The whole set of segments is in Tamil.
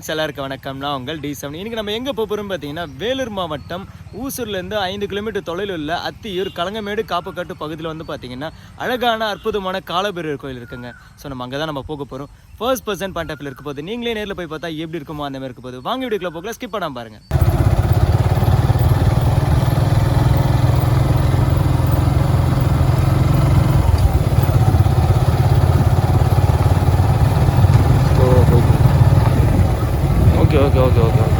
ஃப்ரெண்ட்ஸ் எல்லாருக்கும் வணக்கம். நான் உங்கள் டி செவன். இன்றைக்கி நம்ம எங்கே போக போகிறோம் பார்த்தீங்கன்னா வேலூர் மாவட்டம் ஊசூர்லேருந்து ஐந்து கிலோமீட்டர் தொலைவில் உள்ள அத்தியூர் கலங்கமேடு காப்புக்காட்டு பகுதியில் வந்து பார்த்தீங்கன்னா அழகான அற்புதமான காலபெரியர் கோயில் இருக்குங்க. ஸோ நம்ம அங்கே தான் நம்ம போக போகிறோம் ஃபர்ஸ்ட் பர்சன் பாயிண்ட் ஆஃப் இருக்க போது நீங்களே நேரில் போய் பார்த்தா எப்படி இருக்குமோ அந்த மாதிரி இருக்க போது வாங்க வீடியோக்குள்ள போகல ஸ்கிப் பண்ணாமல் பாருங்கள் ஓகே ஓகே ஓகே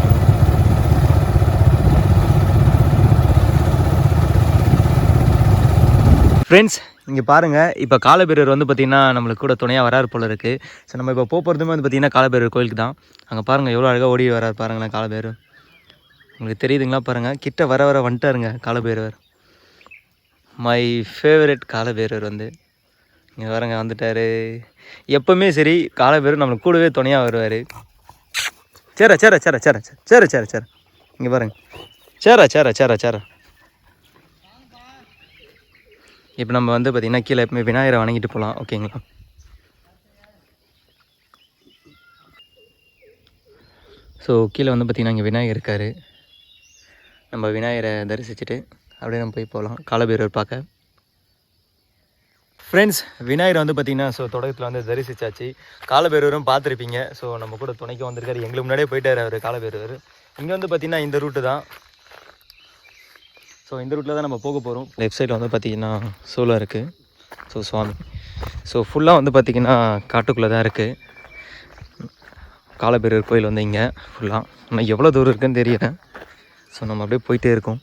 ஃப்ரெண்ட்ஸ் இங்கே பாருங்கள் இப்போ காலபேரர் வந்து பார்த்திங்கன்னா நம்மளுக்கு கூட துணையாக வராரு போல இருக்குது ஸோ நம்ம இப்போ போகிறதுமே வந்து பார்த்திங்கன்னா காலபேரர் கோயிலுக்கு தான். அங்கே பாருங்கள் எவ்வளோ அழகாக ஓடி வராரு பாருங்களேன் காலபேரர். உங்களுக்கு தெரியுதுங்களா பாருங்கள் கிட்ட வர வர வந்துட்டாருங்க காலபேரவர் மை ஃபேவரட் காலபேரவர் வந்து. இங்கே வரங்க வந்துட்டார். எப்போவுமே சரி காலபேரர் நம்மளுக்கு கூடவே துணையாக வருவார். சேர சேர சேர சேர சேர சேர சேர. இங்கே பாருங்க. சேர சேர சேர சேர. இப்போ நம்ம வந்து பார்த்திங்கன்னா கீழே எப்பவுமே விநாயகரை வணங்கிட்டு போகலாம் ஓகேங்களா? ஸோ கீழே வந்து பார்த்திங்கன்னா இங்கே விநாயகர் இருக்கார். நம்ம விநாயகரை தரிசிச்சுட்டு அப்படியே நம்ம போய் போகலாம் காலபைரவர் பார்க்க. ஃப்ரெண்ட்ஸ் விநாயகர் வந்து பார்த்திங்கன்னா ஸோ தொடக்கத்தில் வந்து தரிசிச்சாச்சு. காலபைரவரும் பார்த்துருப்பீங்க. ஸோ நம்ம கூட துணைக்கு வந்திருக்காரு. எங்களுக்கு முன்னாடியே போயிட்டார் அவர் காலபைரவர். இங்கே வந்து பார்த்திங்கன்னா இந்த ரூட்டு தான். ஸோ இந்த ரூட்டில் தான் நம்ம போக போகிறோம் லெஃப்ட் சைடில் வந்து பார்த்திங்கன்னா சோலா இருக்குது ஸோ சுவாமி. ஸோ ஃபுல்லாக வந்து பார்த்திங்கன்னா காட்டுக்குள்ளே தான் இருக்குது காலபைரவர் கோயில் வந்து இங்கே ஃபுல்லாக ஆனால் எவ்வளோ தூரம் இருக்குன்னு தெரியல. ஸோ நம்ம அப்படியே போயிட்டே இருக்கோம்.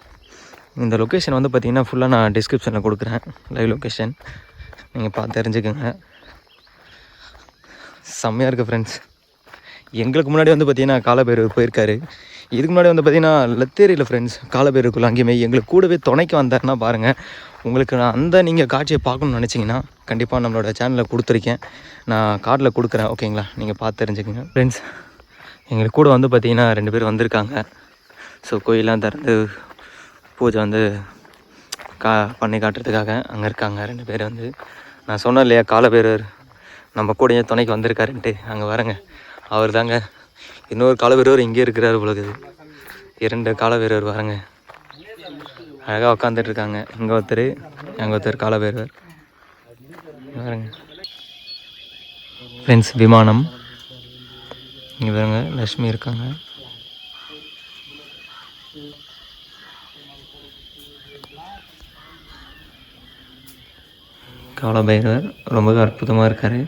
இந்த லொக்கேஷன் வந்து பார்த்திங்கன்னா ஃபுல்லாக நான் டிஸ்கிரிப்ஷனில் கொடுக்குறேன். லைவ் லொக்கேஷன் நீங்கள் பார்த்து தெரிஞ்சுக்கோங்க. செம்மையாக இருக்குது ஃப்ரெண்ட்ஸ் எங்களுக்கு முன்னாடி வந்து பார்த்தீங்கன்னா காலபேர் போயிருக்காரு. இதுக்கு முன்னாடி வந்து பார்த்தீங்கன்னா லத்தேரியில் ஃப்ரெண்ட்ஸ் காலபைரவருக்குள்ள அங்கேயுமே எங்களுக்கு கூடவே துணைக்கு வந்தாருன்னா பாருங்கள் உங்களுக்கு நான் அந்த நீங்கள் காட்சியை பார்க்கணும்னு நினச்சிங்கன்னா கண்டிப்பாக நம்மளோட சேனலில் கொடுத்துருக்கேன். நான் கார்டில் கொடுக்குறேன் ஓகேங்களா நீங்கள் பார்த்து தெரிஞ்சுக்கோங்க. ஃப்ரெண்ட்ஸ் எங்களுக்கு கூட வந்து பார்த்திங்கன்னா ரெண்டு பேர் வந்திருக்காங்க. ஸோ கோயிலெலாம் திறந்து பூஜை வந்து கா பண்ணி காட்டுறதுக்காக அங்கே இருக்காங்க ரெண்டு பேர் வந்து. நான் சொன்னேன் இல்லையா காலபேரவர் நம்ம கூட துணைக்கு வந்திருக்காருன்ட்டு. அங்கே வரேங்க. அவர் தாங்க. இன்னொரு காலபேரவர் இங்கே இருக்கிறார் உலகுது இரண்டு காலபேரவர் வரேங்க. அழகாக உட்காந்துட்டு இருக்காங்க. இங்கே ஒருத்தர் அங்கே ஒருத்தர் காலபேரவர் வரேங்க. ஃப்ரெண்ட்ஸ் விமானம். இங்கே பாருங்க லக்ஷ்மி இருக்காங்க. காலபைரவர் ரொம்பவே அற்புதமாக இருக்கார்.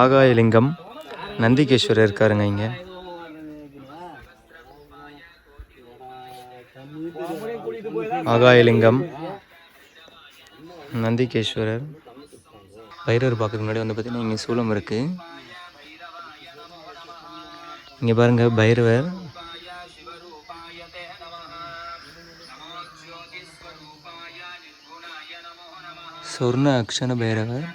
ஆகாயலிங்கம். நந்திகேஸ்வரர் இருக்காருங்க இங்கே. ஆகாயலிங்கம். நந்திகேஸ்வரர். பைரவர் பார்க்கறதுக்கு முன்னாடி வந்து பார்த்தீங்கன்னா இங்கே சூலம் இருக்குது இங்கே பாருங்கள் பைரவர். சொர்ண அக்ஷன பைரவர்.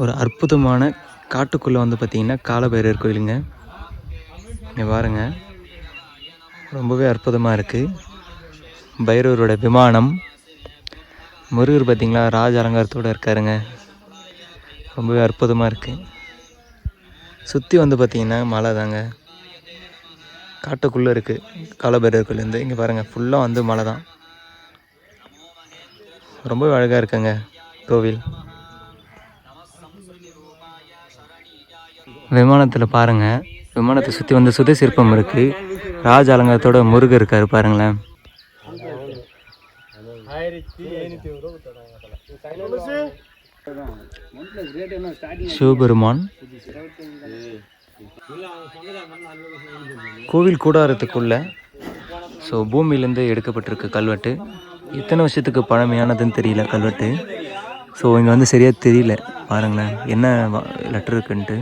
ஒரு அற்புதமான காட்டுக்குள்ளே வந்து பார்த்திங்கன்னா காலபைரவர் கோயிலுங்க. இங்கே பாருங்கள் ரொம்பவே அற்புதமாக இருக்குது பைரவரோட விமானம். முருகர் பார்த்திங்களா? ராஜ அலங்காரத்தோடு இருக்காருங்க. ரொம்பவே அற்புதமாக இருக்குது சுற்றி வந்து பார்த்திங்கன்னா மலை தாங்க. காட்டுக்குள்ளே இருக்குது காலபைரவர் கோயிலேருந்து இங்கே பாருங்கள் ஃபுல்லாக வந்து மலை தான். ரொம்பவே அழகாக இருக்குங்க. கோவில். விமானத்தில் பாருங்கள் விமானத்தை சுற்றி வந்து சுதை சிற்பம் இருக்குது ராஜ அலங்காரத்தோட முருகர் இருக்கார் பாருங்களேன். சிவபெருமான். கோவில் கூடாரத்துக்குள்ள ஸோ பூமியிலேருந்து எடுக்கப்பட்டிருக்கு கல்வெட்டு. எத்தனை வருஷத்துக்கு பழமையானதுன்னு தெரியல கல்வெட்டு. ஸோ இங்கே வந்து சரியாக தெரியல பாருங்களேன். என்ன லெட்டர் இருக்குன்ட்டு.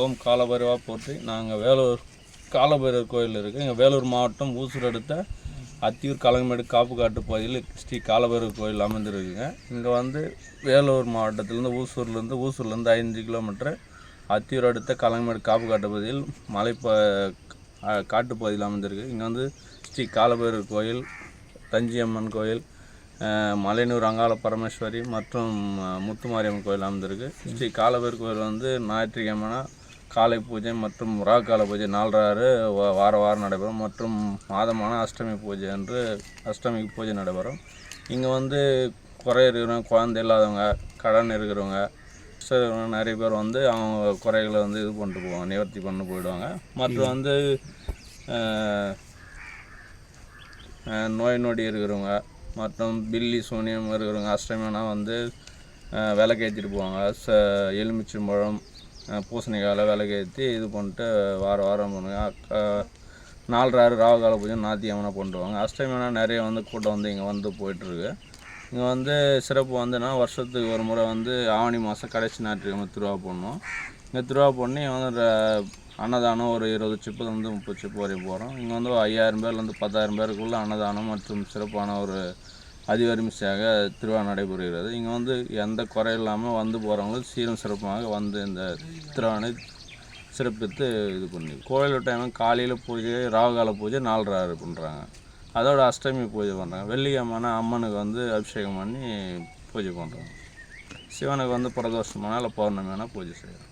ஓம் காலபைரவா போற்றி. நாங்கள் வேலூர் காலபைரவர் கோயில் இருக்குது இங்கே வேலூர் மாவட்டம் ஊசூர் அடுத்த அத்தியூர் கலங்கமேடு காப்புக்காட்டு பகுதியில் ஸ்ரீ காலபைரவர் கோயில் அமைந்திருக்குங்க. இங்கே வந்து வேலூர் மாவட்டத்திலேருந்து ஊசூர்லேருந்து ஊசூர்லேருந்து ஐந்து கிலோமீட்டர் அத்தியூர் அடுத்த கலங்கமேடு காப்புக்காட்டு பகுதியில் மலை ப காட்டு பகுதியில் அமைந்திருக்கு. இங்கே வந்து ஸ்ரீ காலபைரவர் கோயில் தஞ்சியம்மன் கோயில் மலையனூர் அங்காள பரமேஸ்வரி மற்றும் முத்துமாரியம்மன் கோயில் அமைந்திருக்கு. ஸ்ரீ காலபைரவர் கோயில் வந்து ஞாயிற்றுக்கிழமைனா காலை பூஜை மற்றும் கால பூஜை நாலராறு வா- வார வாரம் நடைபெறும் மற்றும் மாதமான அஷ்டமி பூஜை என்று அஷ்டமிக்கு பூஜை நடைபெறும். இங்கே வந்து குறை இருக்கிறவங்க குழந்தை இல்லாதவங்க கடன் இருக்கிறவங்க நிறைய பேர் வந்து அவங்க குறைகளை வந்து இது பண்ணிட்டு போவாங்க நிவர்த்தி பண்ணி போயிடுவாங்க. மற்றும் வந்து நோய் நொடி இருக்கிறவங்க மற்றும் பில்லி சூனியம் இருக்கிறவங்க அஷ்டமினா வந்து விளக்கேற்றிட்டு போவாங்க. ச எலுமிச்சம்பழம் பூசணிக்காயில் விளக்கேற்றி இது பண்ணிட்டு வார வாரம் பண்ணுவாங்க நாலரை ஆறு ராவகால பூஜை நாத்தியம்மனா பண்ணுவாங்க அஷ்டமினா நிறைய வந்து கூட்டம் வந்து இங்கே வந்து போயிட்டுருக்கு. இங்கே வந்து சிறப்பு வந்துன்னா வருஷத்துக்கு ஒரு முறை வந்து ஆவணி மாதம் கடைசி ஞாயிற்றுக்கிழமை திருவா பண்ணுவோம் இங்கே திருவா பண்ணி வந்து அன்னதானம் ஒரு இருபது சிப்பு வந்து முப்பது சிப்பு வரையும் போகிறோம் இங்கே வந்து ஐயாயிரம் பேர்லேருந்து பத்தாயிரம் பேருக்குள்ளே அன்னதானம் மற்றும் சிறப்பான ஒரு அதிவரிமிசையாக திருவிழா நடைபெறுகிறது இங்கே வந்து எந்த குறை இல்லாமல் வந்து போகிறவங்களும் சீரும் சிறப்புமாக வந்து இந்த திருவானை சிறப்பித்து இது பண்ணி கோயில் டைம் காலையில் பூஜை ராகுகால பூஜை நாலரை பண்ணுறாங்க அதோட அஷ்டமி பூஜை பண்ணுறாங்க வெள்ளிக்கிழமான அம்மனுக்கு வந்து அபிஷேகம் பண்ணி பூஜை பண்ணுறாங்க சிவனுக்கு வந்து பிரதோஷமான இல்லை பௌர்ணமியான பூஜை செய்கிறோம்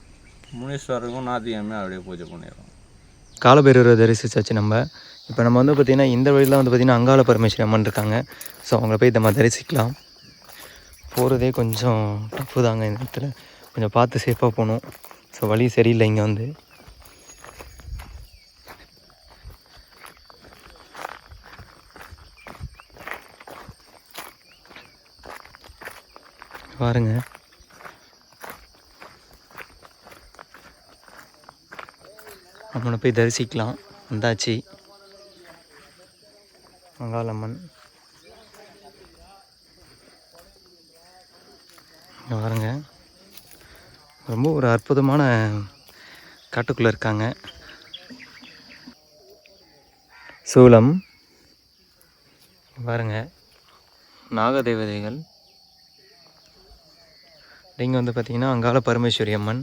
முனீஸ்வரருக்கும் நாத்தியமே அப்படியே பூஜை பண்ணிடுறோம். காலபைரவரை தரிசிச்சாச்சு நம்ம. இப்போ நம்ம வந்து பார்த்திங்கன்னா இந்த வழியில் வந்து பார்த்திங்கன்னா அங்காள பரமேஸ்வரி அம்மன் இருக்காங்க. ஸோ அவங்கள போய் நம்ம தரிசிக்கலாம். போகிறதே கொஞ்சம் டஃப்பு தாங்க. இந்த இடத்துல கொஞ்சம் பார்த்து சேஃபாக போகணும். ஸோ வழி சரியில்லை இங்கே வந்து. பாருங்க. நம்மளை போய் தரிசிக்கலாம். வந்தாச்சு. மங்காளம்மன். பாருங்க. ரொம்ப ஒரு அற்புதமான காட்டுக்குள்ளே இருக்காங்க. சூலம் பாருங்க. நாகதேவதைகள். நீங்கள் வந்து பார்த்தீங்கன்னா அங்காள பரமேஸ்வரி அம்மன்.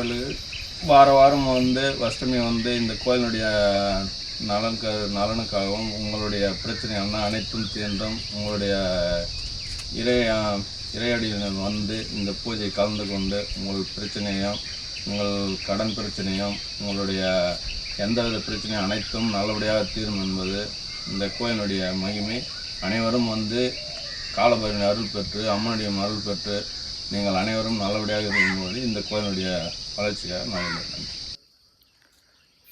காலபைரவர் வார வாரம் வந்து அஷ்டமி வந்து இந்த கோயிலுடைய நலனுக்கு நலனுக்காகவும் உங்களுடைய பிரச்சனையான அனைத்தும் தீர்ந்தும் உங்களுடைய இறை இறையடியினர் வந்து இந்த பூஜை கலந்து கொண்டு உங்கள் பிரச்சனையும் உங்கள் கடன் பிரச்சனையும் உங்களுடைய எந்தவித பிரச்சனையும் அனைத்தும் நல்லபடியாக தீரும் என்பது இந்த கோயிலுடைய மகிமை. அனைவரும் வந்து காலபைரவன் அருள் பெற்று அம்மனுடைய அருள் பெற்று நீங்கள் அனைவரும் நல்லபடியாக இருக்கும்போது இந்த கோயிலுடைய வளர்ச்சியாக நான் நன்றி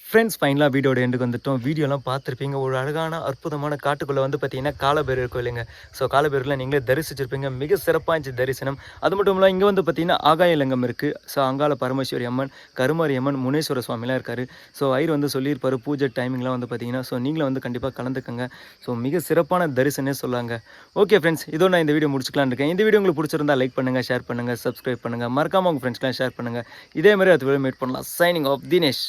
ஃப்ரெண்ட்ஸ் ஃபைனலாக வீடியோட எண்டுக்கு வந்துட்டோம். வீடியோலாம் பார்த்துருப்பீங்க. ஒரு அழகான அற்புதமான காட்டுக்குள்ளே வந்து பார்த்தீங்கன்னா காலபேரர் கோயிலுங்க ஸோ காலபேரில் நீங்களே தரிசிச்சிருப்பீங்க. மிக சிறப்பாக இருந்துச்சு தரிசனம். அது மட்டும் இல்லாமல் இங்கே வந்து பார்த்தீங்கன்னா ஆகாயலிங்கம் இருக்குது ஸோ அங்கால பரமேஸ்வரி அம்மன் கருமாரி அம்மன் முனேஸ்வர சுவாமிலாம் இருக்கார். ஸோ ஐயர் வந்து சொல்லியிருப்பார் பூஜை டைமிங்லாம் வந்து பார்த்தீங்கன்னா. ஸோ நீங்களும் வந்து கண்டிப்பாக கலந்துக்கங்க. ஸோ மிக சிறப்பான தரிசனே சொல்லாங்க. ஓகே ஃப்ரெண்ட்ஸ் இதோ நான் இந்த வீடியோ முடிச்சுக்கலாம்னு இருக்கேன். இந்த வீடியோ உங்களுக்கு பிடிச்சிருந்தா லைக் பண்ணுங்கள் ஷேர் பண்ணுங்கள் சப்ஸ்கிரைப் பண்ணுங்கள் மறக்காம உங்கள் ஃப்ரெண்ட்ஸ்லாம் ஷேர் பண்ணுங்கள் இதே மாதிரி அது மீட் பண்ணலாம். Signing off Dinesh